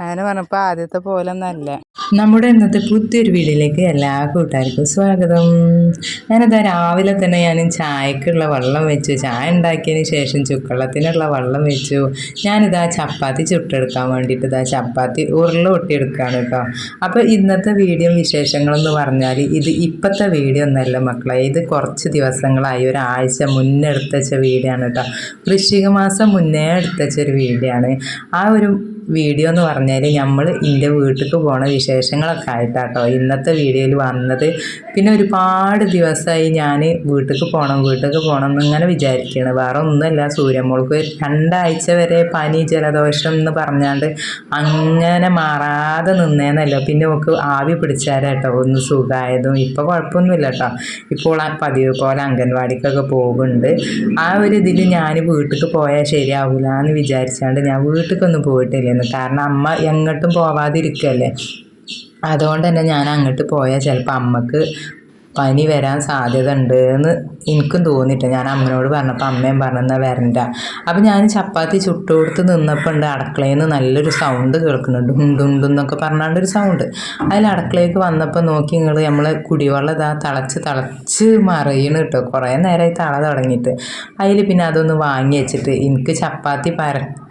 അങ്ങനെ പറഞ്ഞപ്പോൾ ആദ്യത്തെ പോലെ ഒന്നല്ല. നമ്മുടെ ഇന്നത്തെ പുതിയൊരു വീഡിയോയിലേക്ക് എല്ലാ കൂട്ടുകാർക്കും സ്വാഗതം. ഞാനിതാ രാവിലെ തന്നെ ഞാൻ ചായക്കുള്ള വെള്ളം വെച്ചു. ചായ ഉണ്ടാക്കിയതിന് ശേഷം ചുക്കള്ളത്തിനുള്ള വെള്ളം വെച്ചു. ഞാനിതാ ചപ്പാത്തി ചുട്ടെടുക്കാൻ വേണ്ടിയിട്ട് ഇതാ ചപ്പാത്തി ഉരുള ഒട്ടിയെടുക്കുകയാണ് കേട്ടോ. അപ്പോൾ ഇന്നത്തെ വീഡിയോ വിശേഷങ്ങളെന്ന് പറഞ്ഞാൽ ഇത് ഇപ്പോഴത്തെ വീഡിയോ ഒന്നല്ല മക്കളെ. ഇത് കുറച്ച് ദിവസങ്ങളായി. ഒരാഴ്ച മുന്നേ എടുത്തച്ച വീഡിയോ ആണ് കേട്ടോ. വൃശ്ചിക മാസം മുന്നേ എടുത്തച്ച ഒരു വീഡിയോ ആണ് ആ ഒരു വീഡിയോ എന്ന് പറഞ്ഞാൽ നമ്മൾ എന്റെ വീട്ടിലേക്ക് പോണ വിശേഷങ്ങളൊക്കെ ആയിട്ടാട്ടോ. ഇന്നത്തെ വീഡിയോയിൽ വന്നത് പിന്നെ ഒരുപാട് ദിവസമായി ഞാൻ വീട്ടിലേക്ക് പോകണം വീട്ടിലേക്ക് പോകണം എന്നിങ്ങനെ വിചാരിക്കുകയാണ് വേറെ ഒന്നുമല്ല സൂര്യമോൾക്ക് രണ്ടാഴ്ച വരെ പനി ജലദോഷം എന്ന് പറഞ്ഞാണ്ട് അങ്ങനെ മാറാതെ നിന്നേന്നല്ലോ. പിന്നെ നമുക്ക് ആവി പിടിച്ചാലേട്ടോ ഒന്ന് സുഖമായതും ഇപ്പോൾ കുഴപ്പമൊന്നുമില്ല കേട്ടോ ഇപ്പോൾ പതിവ് പോലെ അംഗൻവാടിക്കൊക്കെ പോകുന്നുണ്ട്. ആ ഒരു ഇതിൽ ഞാൻ വീട്ടിലേക്ക് പോയാൽ ശരിയാവില്ല എന്ന് വിചാരിച്ചാണ്ട് ഞാൻ വീട്ടിലേക്കൊന്നും പോയിട്ടില്ലെന്ന് കാരണം അമ്മ എങ്ങോട്ടും പോവാതിരിക്കല്ലേ. അതുകൊണ്ട് തന്നെ ഞാൻ അങ്ങോട്ട് പോയാൽ ചിലപ്പോൾ അമ്മയ്ക്ക് പനി വരാൻ സാധ്യത ഉണ്ട് എന്ന് എനിക്കും തോന്നിയിട്ട് ഞാൻ അമ്മനോട് പറഞ്ഞപ്പോൾ അമ്മയും പറഞ്ഞാൽ വരണ്ട. അപ്പം ഞാൻ ചപ്പാത്തി ചുട്ടു കൊടുത്ത് നിന്നപ്പോൾ ഉണ്ട് അടുക്കളയിൽ നിന്ന് നല്ലൊരു സൗണ്ട് കേൾക്കുന്നുണ്ട്. എന്നൊക്കെ പറഞ്ഞാണ്ട് ഒരു സൗണ്ട് അതിൽ അടുക്കളയ്ക്ക് വന്നപ്പോൾ നോക്കി നിങ്ങൾ നമ്മൾ കുടിവെള്ളം ഇതാ തിളച്ച് തിളച്ച് മറിയണ് കേട്ടോ. കുറേ നേരമായി തള തുടങ്ങിയിട്ട്. അതിൽ പിന്നെ അതൊന്ന് വാങ്ങി വെച്ചിട്ട് എനിക്ക് ചപ്പാത്തി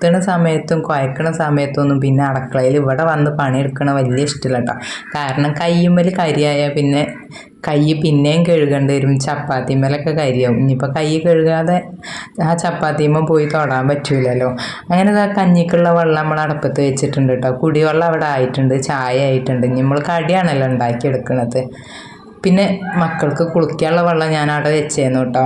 പരത്തണ സമയത്തും കുഴക്കണ സമയത്തൊന്നും പിന്നെ അടുക്കളയിൽ ഇവിടെ വന്ന് പണിയെടുക്കണ വലിയ ഇഷ്ടമില്ല കേട്ടോ. കാരണം കയ്യുമ്മൽ കരിയായാൽ പിന്നെ കൈ പിന്നെയും കഴുകേണ്ടി വരും. ചപ്പാത്തിമ്മലൊക്കെ കരിയാവും. ഇനിയിപ്പോൾ കൈ കഴുകാതെ ആ ചപ്പാത്തിമ്മ പോയി തൊടാൻ പറ്റൂലല്ലോ. അങ്ങനെ ആ കഞ്ഞിക്കുള്ള വെള്ളം നമ്മൾ അടുപ്പത്ത് വെച്ചിട്ടുണ്ട് കേട്ടോ. കുടിവെള്ളം അവിടെ ആയിട്ടുണ്ട് ചായ ആയിട്ടുണ്ട്. നമ്മൾ കടിയാണല്ലോ ഉണ്ടാക്കിയെടുക്കണത്. പിന്നെ മക്കൾക്ക് കുളിക്കാനുള്ള വെള്ളം ഞാൻ അവിടെ വെച്ചേന്നു കേട്ടോ.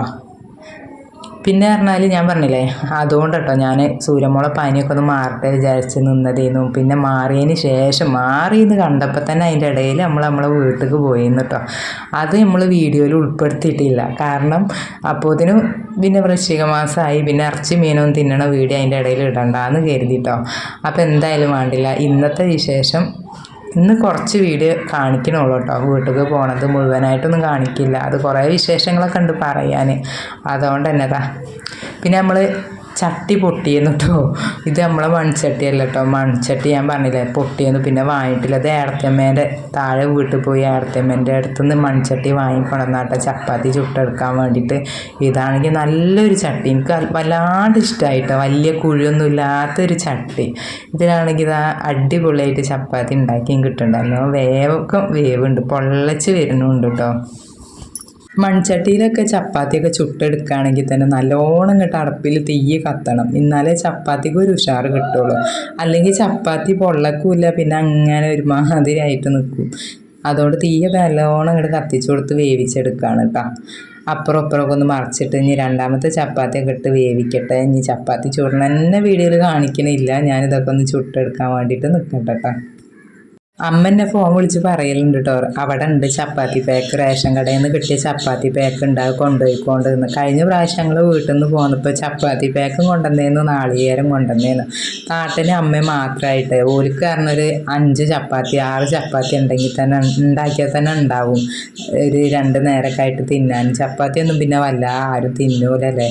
പിന്നെ പറഞ്ഞാൽ ഞാൻ പറഞ്ഞില്ലേ അതുകൊണ്ട് കേട്ടോ ഞാൻ സൂര്യമോളെ പനിയൊക്കെ ഒന്ന് മാറട്ടെ വിചാരിച്ച് നിന്നതേന്നു. പിന്നെ മാറിയതിന് ശേഷം മാറിയെന്ന് കണ്ടപ്പോൾ തന്നെ അതിന്റെ ഇടയിൽ നമ്മൾ നമ്മളെ വീട്ടിലേക്ക് പോയിന്ന് കേട്ടോ അത് നമ്മൾ വീഡിയോയിൽ ഉൾപ്പെടുത്തിയിട്ടില്ല. കാരണം അപ്പോഴത്തേനും പിന്നെ വൃശ്ചിക മാസമായി പിന്നെ ഇറച്ചി മീനൊന്നും തിന്നണ വീഡിയോ അതിന്റെ ഇടയിൽ ഇടണ്ടെന്ന് കരുതിട്ടോ. അപ്പോൾ എന്തായാലും വേണ്ടില്ല. ഇന്നത്തെ വിശേഷം ഇന്ന് കുറച്ച് വീഡിയോ കാണിക്കണുള്ളൂ കേട്ടോ. വീട്ടിലേക്ക് പോണത് മുഴുവനായിട്ടൊന്നും കാണിക്കില്ല. അത് കുറേ വിശേഷങ്ങളൊക്കെ ഉണ്ട് പറയാൻ അതുകൊണ്ട് തന്നെ പിന്നെ നമ്മൾ ചട്ടി പൊട്ടിയെന്ന് കേട്ടോ ഇത് നമ്മളെ മൺചട്ടിയല്ല കേട്ടോ മൺചട്ടി ഞാൻ പറഞ്ഞില്ലേ പൊട്ടിയെന്ന്. പിന്നെ വാങ്ങിയിട്ടില്ല. അത് ഏടത്തമ്മേന്റെ താഴെ വീട്ടിൽ പോയി ഏടത്തമ്മേന്റെ അടുത്തുനിന്ന് മൺചട്ടി വാങ്ങിക്കൊണ്ടെന്നാട്ടോ ചപ്പാത്തി ചുട്ടെടുക്കാൻ വേണ്ടിയിട്ട്. ഇതാണെങ്കിൽ നല്ലൊരു ചട്ടി. എനിക്ക് വല്ലാണ്ട് ഇഷ്ടമായിട്ടോ വലിയ കുഴിയൊന്നും ഇല്ലാത്തൊരു ചട്ടി. ഇതിലാണെങ്കിൽ ഇതാ അടിപൊളിയായിട്ട് ചപ്പാത്തി ഉണ്ടാക്കിയും കിട്ടുന്നുണ്ടല്ലോ വേവൊക്കെ വേവുണ്ട്. പൊള്ളച്ച് വരുന്നുണ്ട് കേട്ടോ മൺചട്ടിയിലൊക്കെ ചപ്പാത്തിയൊക്കെ ചുട്ടെടുക്കുകയാണെങ്കിൽ തന്നെ നല്ലോണം ഇങ്ങോട്ട് അടപ്പിൽ തീയ് കത്തണം. എന്നാലേ ചപ്പാത്തിക്ക് ഒരു ഉഷാറ് കിട്ടുള്ളൂ. അല്ലെങ്കിൽ ചപ്പാത്തി പൊള്ളക്കൂല്ല പിന്നെ അങ്ങനെ ഒരുമാതിരി ആയിട്ട് നിൽക്കും. അതോട് തീയൊക്കെ നല്ലോണം ഇങ്ങോട്ട് കത്തിച്ചു കൊടുത്ത് വേവിച്ചെടുക്കുകയാണ് കേട്ടോ അപ്പുറം അപ്പുറമൊക്കെ ഒന്ന് മറിച്ചിട്ട് ഇനി രണ്ടാമത്തെ ചപ്പാത്തിയൊക്കെ ഇട്ട് വേവിക്കട്ടെ. ഇനി ചപ്പാത്തി ചൂടണ തന്നെ വീഡിയോയിൽ കാണിക്കണില്ല. ഞാനിതൊക്കെ ഒന്ന് ചുട്ടെടുക്കാൻ വേണ്ടിയിട്ട് നിൽക്കട്ടെ കേട്ടോ അമ്മ എന്നെ ഫോൺ വിളിച്ച് പറയലുണ്ട് കേട്ടോ അവിടെ ഉണ്ട് ചപ്പാത്തി പാക്ക് റേഷൻ കടയിൽ നിന്ന് കിട്ടിയ ചപ്പാത്തി പാക്ക് ഉണ്ട്. അത് കൊണ്ടുപോയിക്കൊണ്ടിരുന്നു കഴിഞ്ഞ പ്രാവശ്യം ഞങ്ങൾ വീട്ടിൽ നിന്ന് പോന്നപ്പോൾ ചപ്പാത്തി പാക്കും കൊണ്ടുവന്നേന്ന്. നാളികേരം കൊണ്ടുവന്നേന്ന്. നാട്ടിന് അമ്മ മാത്രമായിട്ട് ഓലിക്ക് കാരണം ഒരു അഞ്ച് ചപ്പാത്തി ആറ് ചപ്പാത്തി ഉണ്ടെങ്കിൽ തന്നെ ഉണ്ടാക്കിയാൽ തന്നെ ഉണ്ടാവും. ഒരു രണ്ട് നേരമൊക്കെ ആയിട്ട് തിന്നാൻ. ചപ്പാത്തി ഒന്നും പിന്നെ വല്ല ആരും തിന്നൂലല്ലേ.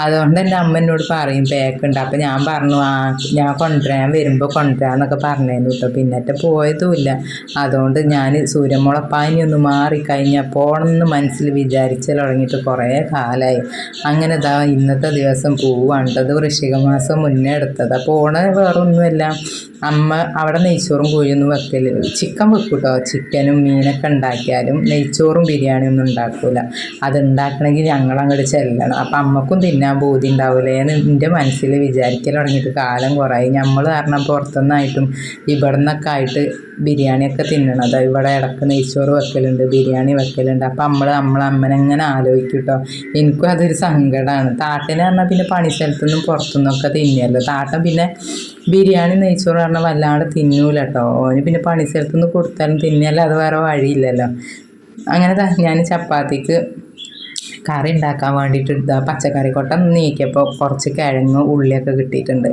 അതുകൊണ്ട് എന്റെ അമ്മ എന്നോട് പറയും പാക്ക് ഉണ്ട്. അപ്പം ഞാൻ പറഞ്ഞു ആ ഞാൻ കൊണ്ടുവരാൻ വരുമ്പോൾ കൊണ്ടുവരാന്നൊക്കെ പറഞ്ഞേന്നു കേട്ടോ പിന്നത്തെ പോയതുമില്ല അതുകൊണ്ട് ഞാൻ സൂര്യമുള പനി ഒന്ന് മാറിക്കഴിഞ്ഞാൽ പോകണമെന്ന് മനസ്സിൽ വിചാരിച്ചു തുടങ്ങിയിട്ട് കുറേ കാലമായി അങ്ങനെ ഇതാ ഇന്നത്തെ ദിവസം പോവാണ്ടത് വൃശ്ചിക മാസം മുന്നേ എടുത്തത്. പോണ വേറെ ഒന്നുമല്ല അമ്മ അവിടെ നെയ്ച്ചോറും കോഴിയൊന്നും വെക്കൽ ചിക്കൻ വെക്കും കേട്ടോ ചിക്കനും മീനൊക്കെ ഉണ്ടാക്കിയാലും നെയ്ച്ചോറും ബിരിയാണി ഒന്നും ഉണ്ടാക്കൂല. അത് ഉണ്ടാക്കണമെങ്കിൽ ഞങ്ങൾ അങ്ങോട്ട് ചെല്ലണം. അപ്പം അമ്മക്കും തിന്നാൻ ബോധി ഉണ്ടാവില്ലേ എന്ന് എന്റെ മനസ്സിൽ വിചാരിക്കൽ തുടങ്ങിയിട്ട് കാലം കുറേ നമ്മൾ കാരണം പുറത്തുനിന്നായിട്ടും ഇവിടെ നിന്നൊക്കെ ആയിട്ട് ബിരിയാണിയൊക്കെ തിന്നണത് ഇവിടെ ഇടയ്ക്ക് നെയ്ച്ചോറ് വെക്കലുണ്ട് ബിരിയാണി വെക്കലുണ്ട്. അപ്പം നമ്മൾ നമ്മളെ അമ്മനെങ്ങനെ ആലോചിക്കും കേട്ടോ എനിക്കും അതൊരു സങ്കടമാണ് താട്ടിനെ പറഞ്ഞാൽ പിന്നെ പണി സ്ഥലത്തുനിന്നും പുറത്തുനിന്നൊക്കെ തിന്നിയല്ലോ. താട്ടൻ പിന്നെ ബിരിയാണി നെയ്ച്ചോറ് പറഞ്ഞാൽ വല്ലാണ്ട് തിന്നൂല കേട്ടോ ഓന് പിന്നെ പണി സ്ഥലത്തുനിന്ന് കൊടുത്താലും തിന്നിയല്ലോ അത് വേറെ വഴിയില്ലല്ലോ. അങ്ങനെ ഞാൻ ചപ്പാത്തിക്ക് കറി ഉണ്ടാക്കാൻ വേണ്ടിയിട്ട് ഇതാ പച്ചക്കറി കൊട്ട നീക്കിയപ്പോൾ കുറച്ച് കിഴങ്ങ് ഉള്ളിയൊക്കെ കിട്ടിയിട്ടുണ്ട്.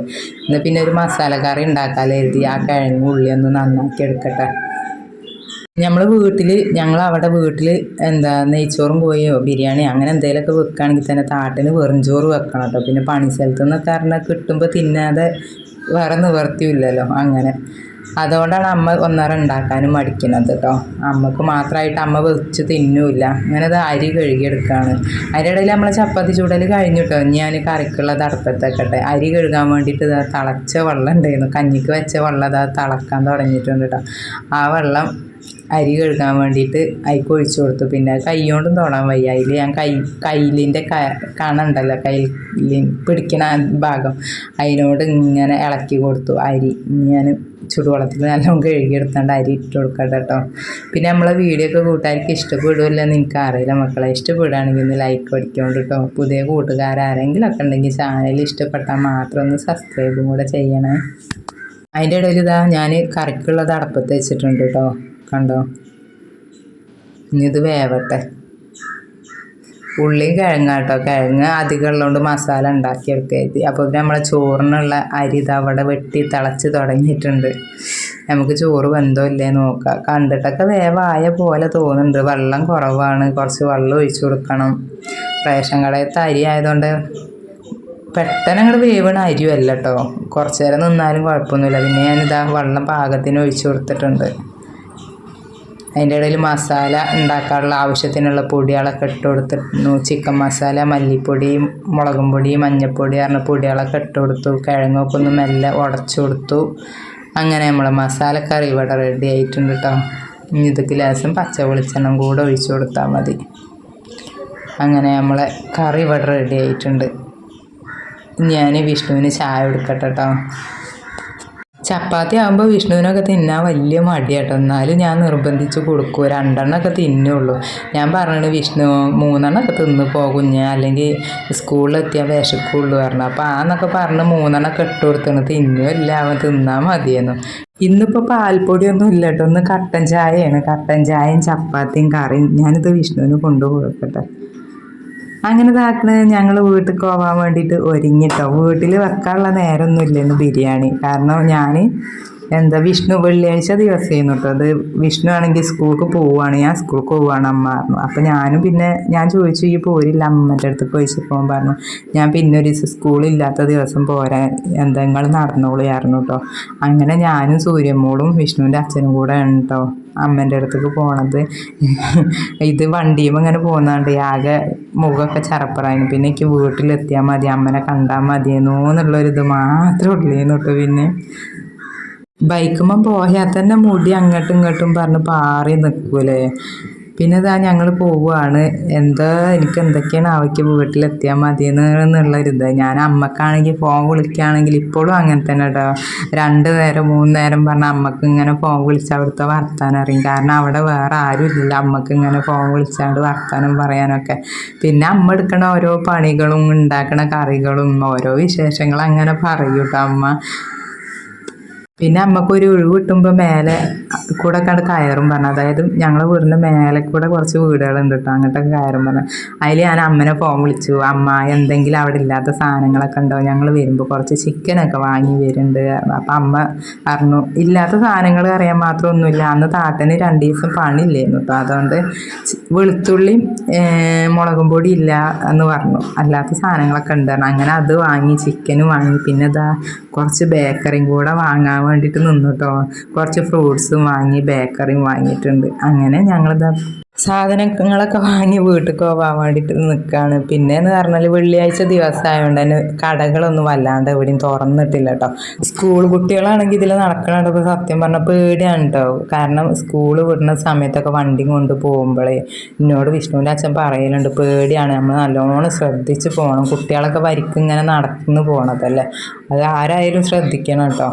എന്നാൽ പിന്നെ ഒരു മസാല കറി ഉണ്ടാക്കാൻ എഴുതി ആ കിഴങ്ങ് ഉള്ളി ഒന്ന് നന്നാക്കി എടുക്കട്ടെ. നമ്മൾ വീട്ടിൽ ഞങ്ങൾ അവിടെ വീട്ടിൽ എന്താ നെയ്ച്ചോറും പോയോ ബിരിയാണി അങ്ങനെ എന്തെങ്കിലുമൊക്കെ വെക്കുകയാണെങ്കിൽ തന്നെ താട്ടിന് വെറും ചോറ് വെക്കണം കേട്ടോ പിന്നെ പണി സ്ഥലത്ത് നിന്നൊക്കെ പറഞ്ഞാൽ കിട്ടുമ്പോൾ തിന്നാതെ വേറെ നിവർത്തിയില്ലല്ലോ അങ്ങനെ. അതുകൊണ്ടാണ് അമ്മ ഒന്നര ഉണ്ടാക്കാനും മടിക്കുന്നത് കേട്ടോ അമ്മയ്ക്ക് മാത്രമായിട്ട് അമ്മ വെച്ച് തിന്നൂല്ല. അങ്ങനെ അത് അരി കഴുകിയെടുക്കുകയാണ് അതിനിടയിൽ നമ്മളെ ചപ്പാത്തി ചൂടൽ കഴിഞ്ഞു കേട്ടോ ഞാൻ കറിക്കുള്ളത് അടുപ്പത്തേക്കട്ടെ. അരി കഴുകാൻ വേണ്ടിയിട്ട് തിളച്ച വെള്ളം ഉണ്ടായിരുന്നു. കഞ്ഞിക്ക് വെച്ച വെള്ളം അതാ തിളക്കാൻ തുടങ്ങിയിട്ടുണ്ട് കേട്ടോ ആ വെള്ളം അരി കഴുകാൻ വേണ്ടിയിട്ട് അതിക്ക് ഒഴിച്ചു കൊടുത്തു. പിന്നെ കൈ കൊണ്ടും തൊടാൻ വയ്യ. അതിൽ ഞാൻ കൈ കയ്യിലിന്റെ ക കണുണ്ടല്ലോ കയ്യിൽ പിടിക്കുന്ന ഭാഗം. അതിനോട് ഇങ്ങനെ ഇളക്കി കൊടുത്തു. അരി ഞാൻ ചുടുവെള്ളത്തിൽ നല്ലോണം കഴുകിയെടുത്താണ്ട് അരി ഇട്ട് കൊടുക്കട്ടെ കേട്ടോ. പിന്നെ നമ്മളെ വീഡിയോ ഒക്കെ കൂട്ടുകാർക്ക് ഇഷ്ടപ്പെടുമല്ലോ എന്ന് എനിക്ക് അറിയില്ല മക്കളെ ഇഷ്ടപ്പെടുകയാണെങ്കിൽ ഒന്ന് ലൈക്ക് അടിക്കൊണ്ട് കേട്ടോ. പുതിയ കൂട്ടുകാരാരെങ്കിലും ഒക്കെ ഉണ്ടെങ്കിൽ ചാനൽ ഇഷ്ടപ്പെട്ടാൽ മാത്രം ഒന്ന് സബ്സ്ക്രൈബും കൂടെ ചെയ്യണേ. അതിന്റെ ഇടയിൽ ഇതാ ഞാൻ കറിക്കുള്ളത് അടപ്പത്ത് വെച്ചിട്ടുണ്ട് കേട്ടോ. കണ്ടോ? ഇനി ഇത് വേവട്ടെ. ഉള്ളിയും കിഴങ്ങാട്ടോ കിഴങ്ങ് അധികം ഉള്ളതുകൊണ്ട് മസാല ഉണ്ടാക്കിയെടുക്കരുത് അപ്പോൾ നമ്മളെ ചോറിനുള്ള അരി അവിടെ വെട്ടി തിളച്ച് തുടങ്ങിയിട്ടുണ്ട്. നമുക്ക് ചോറ് ബന്ധം ഇല്ലേ നോക്കാം. കണ്ടിട്ടൊക്കെ വേവായ പോലെ തോന്നുന്നുണ്ട്. വെള്ളം കുറവാണ്. കുറച്ച് വെള്ളം ഒഴിച്ചു കൊടുക്കണം. റേഷൻ കടയത്തെ അരി ആയതുകൊണ്ട് പെട്ടെന്ന് അങ്ങോട്ട് വേവണ അരിയല്ല കേട്ടോ കുറച്ച് നേരം നിന്നാലും കുഴപ്പമൊന്നുമില്ല. പിന്നെ ഞാനിതാ വെള്ളം പാകത്തിന് ഒഴിച്ചു കൊടുത്തിട്ടുണ്ട്. അതിന്റെ ഇടയിൽ മസാല ഉണ്ടാക്കാനുള്ള ആവശ്യത്തിനുള്ള പൊടികളൊക്കെ ഇട്ട് കൊടുത്തിരുന്നു. ചിക്കൻ മസാല മല്ലിപ്പൊടി മുളകും പൊടി മഞ്ഞൾപ്പൊടി പറഞ്ഞ പൊടികളൊക്കെ ഇട്ട് കൊടുത്തു. കിഴങ്ങൊക്കെ ഒന്ന് മെല്ലെ ഉടച്ചു കൊടുത്തു. അങ്ങനെ നമ്മളെ മസാലക്കറി ഇവിടെ റെഡി ആയിട്ടുണ്ട് കേട്ടോ ഇനി ഇത് ഗ്ലാസും പച്ച വെളിച്ചെണ്ണം കൂടെ ഒഴിച്ചു കൊടുത്താൽ മതി. അങ്ങനെ നമ്മളെ കറി ഇവിടെ റെഡി ആയിട്ടുണ്ട്. ഞാൻ വിഷ്ണുവിന് ചായ കൊടുക്കട്ടെ കേട്ടോ ചപ്പാത്തി ആകുമ്പോൾ വിഷ്ണുവിനൊക്കെ തിന്നാൻ വലിയ മടിയാട്ടോ. എന്നാലും ഞാൻ നിർബന്ധിച്ച് കൊടുക്കും. രണ്ടെണ്ണമൊക്കെ തിന്നുള്ളൂ ഞാൻ പറഞ്ഞു വിഷ്ണു മൂന്നെണ്ണമൊക്കെ തിന്ന് പോകും ഞാൻ അല്ലെങ്കിൽ സ്കൂളിലെത്തിയാൽ വിശക്കുള്ളൂ പറഞ്ഞു. അപ്പോൾ ആന്നൊക്കെ പറഞ്ഞ് മൂന്നെണ്ണമൊക്കെ ഇട്ട് കൊടുത്താണ്. തിന്നുമില്ല അവൻ തിന്നാൽ മതിയെന്നു. ഇന്നിപ്പോൾ പാൽപ്പൊടിയൊന്നും ഇല്ല കേട്ടോ ഒന്ന് കട്ടൻ ചായയാണ്. കട്ടൻ ചായയും ചപ്പാത്തിയും കറിയും ഞാനിത് വിഷ്ണുവിന് കൊണ്ടുപോകട്ടെ അങ്ങനെ ഇതാക്കണ്. ഞങ്ങൾ വീട്ടിൽ പോകാൻ വേണ്ടിയിട്ട് ഒരുങ്ങിട്ടോ. വീട്ടിൽ വെക്കാനുള്ള നേരമൊന്നും ഇല്ലെന്ന് ബിരിയാണി. കാരണം ഞാൻ എന്താ വിഷ്ണു വെള്ളിയാഴ്ച ദിവസം ചെയ്യുന്നു കേട്ടോ അത് വിഷ്ണു ആണെങ്കിൽ സ്കൂൾക്ക് പോവുകയാണ് ഞാൻ സ്കൂൾക്ക് പോവുകയാണ് അമ്മ പറഞ്ഞു. അപ്പം ഞാനും പിന്നെ ഞാൻ ചോദിച്ചു ഈ പോരില്ല? അമ്മന്റെ അടുത്ത് ചോദിച്ചപ്പോൾ പറഞ്ഞു ഞാൻ പിന്നെ ഒരു ദിവസം സ്കൂളില്ലാത്ത ദിവസം പോരാൻ എന്താ നിങ്ങൾ നടന്നോളിയായിരുന്നു കേട്ടോ അങ്ങനെ ഞാനും സൂര്യമോളും വിഷ്ണുവിന്റെ അച്ഛനും കൂടെ ഉണ്ടോ അമ്മേന്റെ അടുത്തേക്ക് പോണത്. ഇത് വണ്ടിയും ഇങ്ങനെ പോകുന്നതുകൊണ്ട് ആകെ മുഖമൊക്കെ ചറപ്പറായിരുന്നു പിന്നെ എനിക്ക് വീട്ടിലെത്തിയാൽ മതി അമ്മനെ കണ്ടാൽ മതിയെന്നോ എന്നുള്ളൊരിത് മാത്രമേ ഉള്ളൂ കേട്ടോ പിന്നെ. ബൈക്കുമ്പം പോയാൽ തന്നെ മുടി അങ്ങോട്ടും ഇങ്ങോട്ടും പറഞ്ഞ് പാറി നിൽക്കൂലേ. പിന്നെ ഇതാ ഞങ്ങൾ പോവുകയാണ് എന്താ എനിക്ക് എന്തൊക്കെയാണ് അവയ്ക്ക് വീട്ടിലെത്തിയാൽ മതിയെന്ന് എന്നുള്ളൊരിത് ഞാൻ അമ്മക്കാണെങ്കിൽ ഫോൺ വിളിക്കുകയാണെങ്കിൽ ഇപ്പോഴും അങ്ങനെ തന്നെ കേട്ടോ രണ്ട് നേരം മൂന്ന് നേരം പറഞ്ഞ അമ്മയ്ക്ക് ഇങ്ങനെ ഫോൺ വിളിച്ച് അവിടുത്തെ വർത്താനം അറിയും. കാരണം അവിടെ വേറെ ആരും ഇല്ല അമ്മയ്ക്ക് ഇങ്ങനെ ഫോൺ വിളിച്ചാണ്ട് വർത്താനം പറയാനൊക്കെ. പിന്നെ അമ്മ എടുക്കണ ഓരോ പണികളും ഉണ്ടാക്കണ കറികളും ഓരോ വിശേഷങ്ങളും അങ്ങനെ പറയൂട്ടോ അമ്മ. പിന്നെ അമ്മയ്ക്ക് ഒരു ഒഴിവ് കിട്ടുമ്പോൾ മേലെ കൂടെ കണ്ട് കയറും പറഞ്ഞു. അതായത് ഞങ്ങളെ വീടിന്റെ മേലെ കൂടെ കുറച്ച് വീടുകളുണ്ട് കേട്ടോ അങ്ങോട്ടൊക്കെ കയറും പറഞ്ഞു. അതിൽ ഞാൻ അമ്മനെ ഫോൺ വിളിച്ചു. അമ്മ എന്തെങ്കിലും അവിടെ ഇല്ലാത്ത സാധനങ്ങളൊക്കെ ഉണ്ടോ? ഞങ്ങൾ വരുമ്പോൾ കുറച്ച് ചിക്കനൊക്കെ വാങ്ങി വരുന്നുണ്ട് അപ്പം അമ്മ പറഞ്ഞു ഇല്ലാത്ത സാധനങ്ങൾ അറിയാൻ മാത്രം ഒന്നുമില്ല. അന്ന് താട്ടന് രണ്ട് ദിവസം പണിയില്ലായിരുന്നു കേട്ടോ അതുകൊണ്ട് വെളുത്തുള്ളിയും മുളകും പൊടി ഇല്ല എന്ന് പറഞ്ഞു. അല്ലാത്ത സാധനങ്ങളൊക്കെ ഉണ്ട് പറഞ്ഞു. അങ്ങനെ അത് വാങ്ങി ചിക്കനും വാങ്ങി. പിന്നെ ഇതാ കുറച്ച് ബേക്കറിയും കൂടെ വാങ്ങാൻ വേണ്ടിയിട്ട് നിന്നു കേട്ടോ. കുറച്ച് ഫ്രൂട്ട്സും വാങ്ങി ബേക്കറിയും വാങ്ങിയിട്ടുണ്ട്. അങ്ങനെ ഞങ്ങളിതാ സാധനങ്ങളൊക്കെ വാങ്ങി വീട്ടിൽ പോകാൻ വേണ്ടിയിട്ട് നിൽക്കുകയാണ് പിന്നെ എന്ന് പറഞ്ഞാൽ വെള്ളിയാഴ്ച ദിവസമായതുകൊണ്ട് തന്നെ കടകളൊന്നും വല്ലാണ്ട് എവിടെയും തുറന്നിട്ടില്ല കേട്ടോ സ്കൂൾ കുട്ടികളാണെങ്കിൽ ഇതിൽ നടക്കണപ്പോൾ സത്യം പറഞ്ഞാൽ പേടിയാണ് കേട്ടോ കാരണം സ്കൂൾ വിടുന്ന സമയത്തൊക്കെ വണ്ടി കൊണ്ട് പോകുമ്പോഴേ എന്നോട് വിഷ്ണുവിന്റെ അച്ഛൻ പറയലുണ്ട് പേടിയാണ്. നമ്മൾ നല്ലോണം ശ്രദ്ധിച്ച് പോകണം കുട്ടികളൊക്കെ വരിക്കും ഇങ്ങനെ നടന്നു പോകണതല്ലേ അത് ആരായാലും ശ്രദ്ധിക്കണം കേട്ടോ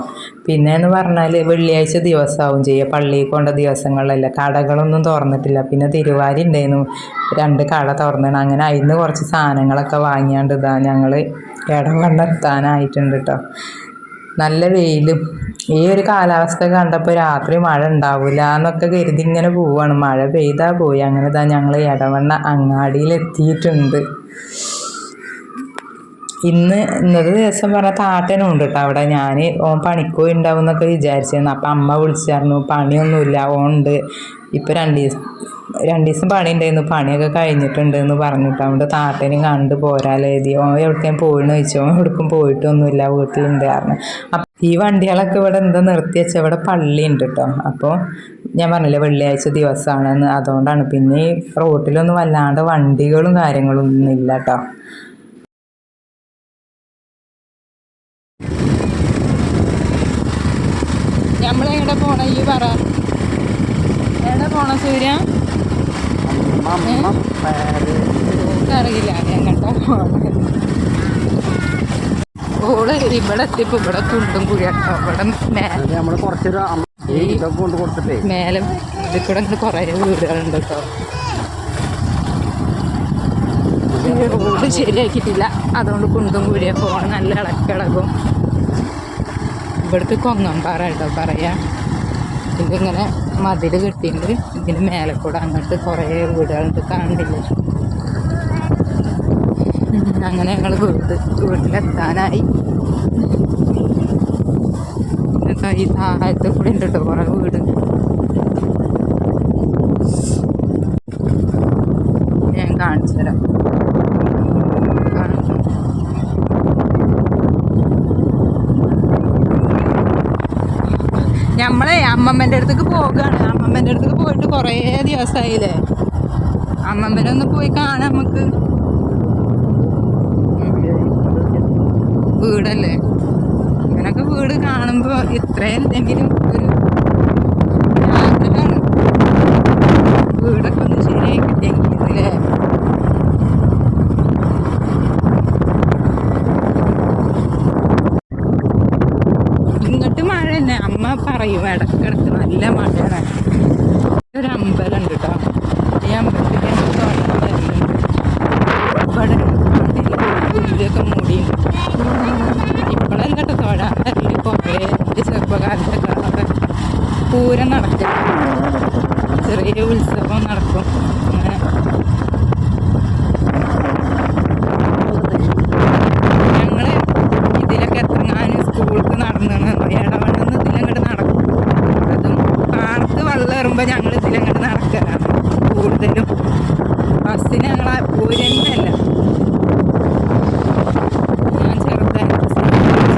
പിന്നെ എന്ന് പറഞ്ഞാൽ വെള്ളിയാഴ്ച ദിവസമാവും ചെയ്യുക പള്ളിയിൽ കൊണ്ട ദിവസങ്ങളിലല്ല. കടകളൊന്നും തുറന്നിട്ടില്ല. പിന്നെ തിരുവാരി ഉണ്ടായിരുന്നു രണ്ട് കട തുറന്നിടണം അങ്ങനെ അതിന് കുറച്ച് സാധനങ്ങളൊക്കെ വാങ്ങിയാണ്ട് ഇതാ ഞങ്ങൾ ഇടം കണ്ടെത്താനായിട്ടുണ്ട് കേട്ടോ നല്ല വെയിലും. ഈ ഒരു കാലാവസ്ഥ കണ്ടപ്പോൾ രാത്രി മഴ ഉണ്ടാവില്ല എന്നൊക്കെ കരുതി ഇങ്ങനെ പോവാണ്. മഴ പെയ്താൽ പോയി. അങ്ങനെ ഇതാ ഞങ്ങൾ ഇടവണ്ണ അങ്ങാടിയിൽ എത്തിയിട്ടുണ്ട് ഇന്ന് ഇന്നത്തെ ദിവസം പറഞ്ഞാൽ താട്ടനും ഉണ്ട് കേട്ടോ അവിടെ. ഞാൻ ഓൻ പണിക്കോയി ഉണ്ടാവും എന്നൊക്കെ വിചാരിച്ചിരുന്നു. അപ്പം അമ്മ വിളിച്ചായിരുന്നു. പണിയൊന്നുമില്ല. ഓണുണ്ട് ഉണ്ട്. ഇപ്പം രണ്ട് ദിവസം രണ്ട് ദിവസം പണി ഉണ്ടായിരുന്നു പണിയൊക്കെ കഴിഞ്ഞിട്ടുണ്ട് എന്ന് പറഞ്ഞിട്ട് അതുകൊണ്ട് താത്തേനും കണ്ട് പോരാലെഴുതി ഓൻ എവിടേക്കും പോയിന്ന് ചോദിച്ചു. ഓൻ എവിടേക്കും പോയിട്ടൊന്നുമില്ല വീട്ടിലുണ്ട് കാരണം അപ്പം ഈ വണ്ടികളൊക്കെ ഇവിടെ എന്താ നിർത്തി വെച്ചാൽ ഇവിടെ പള്ളി ഉണ്ട് കേട്ടോ അപ്പോൾ ഞാൻ പറഞ്ഞില്ലേ വെള്ളിയാഴ്ച ദിവസമാണെന്ന് അതുകൊണ്ടാണ്. പിന്നെ റോട്ടിലൊന്നും വല്ലാണ്ട് വണ്ടികളും കാര്യങ്ങളും ഒന്നും ഇല്ല കേട്ടോ നമ്മളെവിടെ പോണ ഈ പറ എവിടെ പോണ സൂര്യ അറിയില്ല എങ്ങോട്ടാ പോണത് ഇവിടെ എത്തിയപ്പോ ഇവിടെ കുണ്ടും കുഴിയാട്ടോ ഇവിടെ മേലെ കുറച്ചൊരു ഇതൊക്കെ കൊണ്ട് കൊടുത്തിട്ടേ. മേലെ ഇതിൽ കൂടെ ഇങ്ങനെ കുറേ വീടുകളുണ്ട് കേട്ടോ റോഡ് ശരിയാക്കിയിട്ടില്ല. അതുകൊണ്ട് കുണ്ടും കുഴിയ പോകണം നല്ല ഇളക്കിളകും. ഇവിടുത്തെ പാറ കേട്ടോ പറയാ. ഇതിങ്ങനെ മതിൽ കെട്ടിയിട്ടുണ്ട് ഇതിന് മേലെ കൂടെ അങ്ങോട്ട് കുറേ വീടുകളുണ്ട്. കാണില്ലേ ഉം, അങ്ങനെ ഞങ്ങൾ വീട് വീട്ടിലെത്താനായി. ഈ താഴത്ത് കൂടെ ഉണ്ട് കേട്ടോ കുറേ വീട്. ഞാൻ കാണിച്ചു തരാം. നമ്മളെ അമ്മമ്മന്റെ അടുത്തേക്ക് പോകുകയാണ് അമ്മമ്മന്റെ അടുത്തേക്ക് പോയിട്ട് കുറേ ദിവസമായില്ലേ അമ്മമ്മനെ ഒന്ന് പോയി കാണാം നമുക്ക്. വീടല്ലേ? ഇങ്ങനൊക്കെ വീട് കാണുമ്പോൾ എന്തെങ്കിലും ഒരു ആഗ്രഹമാണ്. വീടൊക്കെ ഒന്ന് ശരിയായി കിട്ടിയെങ്കിൽ അല്ലേ ഇങ്ങോട്ട് മഴ തന്നെ. അമ്മ പറയും ഇടക്കിടക്ക് നല്ല മഴയാണ്. ഒരു അമ്പലം ഉണ്ട് കേട്ടോ ഈ അമ്പലത്തിൽ ഞങ്ങൾ തോട്ടം വരുന്നുണ്ട് ഇവിടെ പുല്ലൊക്കെ മൂടിയുണ്ട് ഇപ്പോഴല്ല കേട്ടോ തൊഴാൻ വരൽ കുറേ എന്റെ ചെറുപ്പകാലത്തൊക്കെ അവിടെ പൂരം നടക്കും ചെറിയ ഉത്സവം നടക്കും. നടക്കും. ഞങ്ങൾ ഇതിലങ്ങോട്ട് നടക്കലാണ്. കൂടുതലും ബസ്സിന് ഞങ്ങൾ പോരുന്നല്ല ഞാൻ ചെറുതായിട്ട്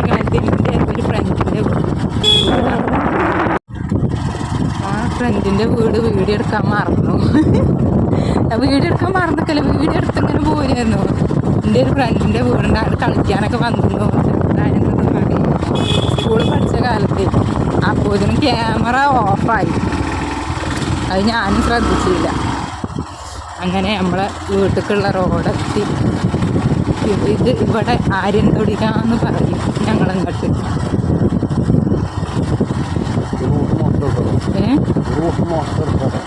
കാലത്ത് എന്റെ ഒരു ഫ്രണ്ടിന്റെ ആ ഫ്രണ്ടിന്റെ വീട് വീഡിയോ എടുക്കാൻ മറന്നു. വീഡിയോ എടുക്കാൻ മറന്നിക്കല്ല വീഡിയോ എടുത്തിങ്ങനെ പോരായിരുന്നു. എന്റെ ഒരു ഫ്രണ്ടിന്റെ വീടിന്റെ അവിടെ കളിക്കാനൊക്കെ വന്നിരുന്നു. സ്കൂൾ പഠിച്ച കാലത്ത് അപ്പോൾ ഇതിന് ക്യാമറ ഓഫായി അത് ഞാനും ശ്രദ്ധിച്ചില്ല. അങ്ങനെ നമ്മളെ വീട്ടിലേക്കുള്ള റോഡെത്തി ഇത് ഇവിടെ ആര്യൻ തൊടിക്കാന്ന് പറയും ഞങ്ങളങ്ങോട്ട്. എടുത്തത്.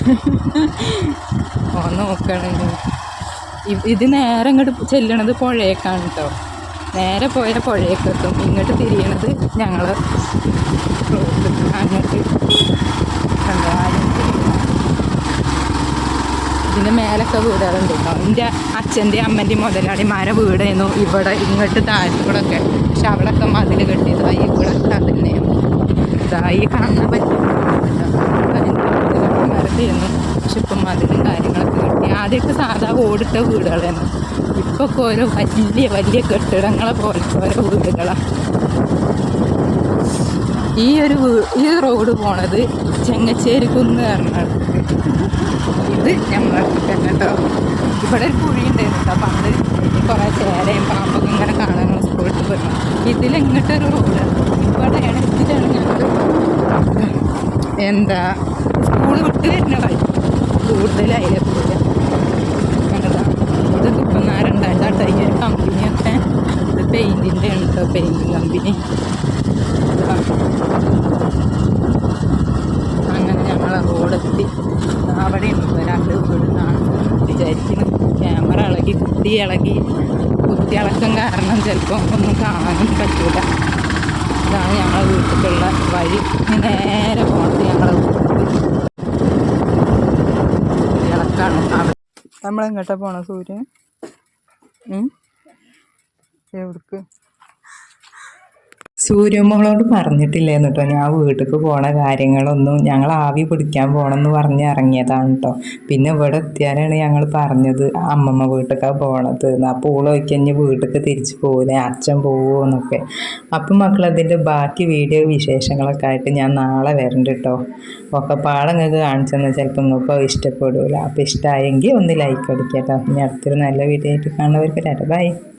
ഓ നോക്കണെങ്കിൽ ഇത് നേരെ ഇങ്ങോട്ട് ചെല്ലണത് പുഴയേക്കാണ് കേട്ടോ നേരെ പോയ പുഴയേക്കെത്തും. ഇങ്ങോട്ട് തിരിയണത് ഞങ്ങൾ റോഡ് അങ്ങോട്ട് കണ്ടോ. ഇതിന്റെ മേലൊക്കെ വീടുകളുണ്ട് കേട്ടോ എന്റെ അച്ഛന്റെ അമ്മന്റെയും മുതലാളിമാരെ വീടായിരുന്നു ഇവിടെ ഇങ്ങോട്ട് താഴത്ത് കൂടെ ഒക്കെ പക്ഷെ അവിടെയൊക്കെ മതിൽ കെട്ടിയതായി ഇവിടെ അതിനെയാണ് ഇതായി കാണാൻ പറ്റും മരത്തിരുന്നു പക്ഷെ ഇപ്പം കാര്യങ്ങളൊക്കെ കിട്ടി ആദ്യമൊക്കെ സാധാ ഓടിട്ട വീടുകളായിരുന്നു. ഇപ്പൊ ഒക്കെ ഓരോ വലിയ വലിയ കെട്ടിടങ്ങളെ പോലത്തെ ഓരോ വീടുകളാണ് ഈ ഒരു ഈ റോഡ് പോണത് ചെങ്ങച്ചേരി കുന്ന് പറഞ്ഞാണ്. ഇത് ഞമ്മളോ ഇവിടെ ഒരു കുഴി ഉണ്ടായിരുന്നു കേട്ടോ. പണ്ട് കുറേ ചേരയും പാമ്പൊക്കെ ഇങ്ങനെ കാണാൻ സ്കൂളിൽ പോയിരുന്നു. ഇതിലെങ്ങോട്ടൊരു റോഡ് എന്താ? സ്കൂൾ വിട്ട് വരുന്ന വഴി കൂടുതലായി പോവുക കണ്ടതാ? ഇത് ഇത് പെയിന്റിന്റെ ആണ് കേട്ടോ പെയിന്റിങ് കമ്പനി. അങ്ങനെ ഞങ്ങൾ റോഡെത്തി. അവിടെ ഉണ്ട് ഒരാളുടെ വീട് കാണുന്നു വിചാരിക്കുന്നു. ക്യാമറ ഇളകി കുത്തി ഇളകി. കുത്തി ഇളക്കം കാരണം ചിലപ്പോൾ ഒന്നും കാണാനും പറ്റൂല. ഇതാണ് ഞങ്ങളെ വീട്ടിലേക്കുള്ള വഴി. നേരെ പോകണത് ഞങ്ങളെ ഇളക്കാണ് അവിടെ. നമ്മളെങ്ങോട്ടാ പോണ സൂര്യൻ എവിടേക്ക്? സൂര്യമോളോട് പറഞ്ഞിട്ടില്ലേന്ന് കേട്ടോ ഞാൻ വീട്ടിലേക്ക് പോണ കാര്യങ്ങളൊന്നും ഞങ്ങൾ ആവി പിടിക്കാൻ പോകണമെന്ന് പറഞ്ഞ് ഇറങ്ങിയതാണ് കേട്ടോ പിന്നെ ഇവിടെ എത്തിയാലാണ് ഞങ്ങൾ പറഞ്ഞത് അമ്മമ്മ വീട്ടിലേക്കാണ് പോണത് അപ്പോൾ ഓൾ കഴിഞ്ഞ് വീട്ടിലേക്ക് തിരിച്ചു പോകില്ലേ അച്ഛൻ പോവുമോ എന്നൊക്കെ. അപ്പം മക്കൾ അതിന്റെ ബാക്കി വീഡിയോ വിശേഷങ്ങളൊക്കെ ആയിട്ട് ഞാൻ നാളെ വരണ്ട് കേട്ടോ ഒക്കെ പാടം നിങ്ങൾക്ക് കാണിച്ചെന്നാൽ ചിലപ്പോൾ നിങ്ങൾക്ക് ഇഷ്ടപ്പെടില്ല അപ്പോൾ ഇഷ്ടമായെങ്കിൽ ഒന്ന് ലൈക്ക് അടിക്കാം കേട്ടോ ഇനി അടുത്തൊരു നല്ല വീഡിയോ ആയിട്ട് കാണുന്നവർക്ക് ബൈ.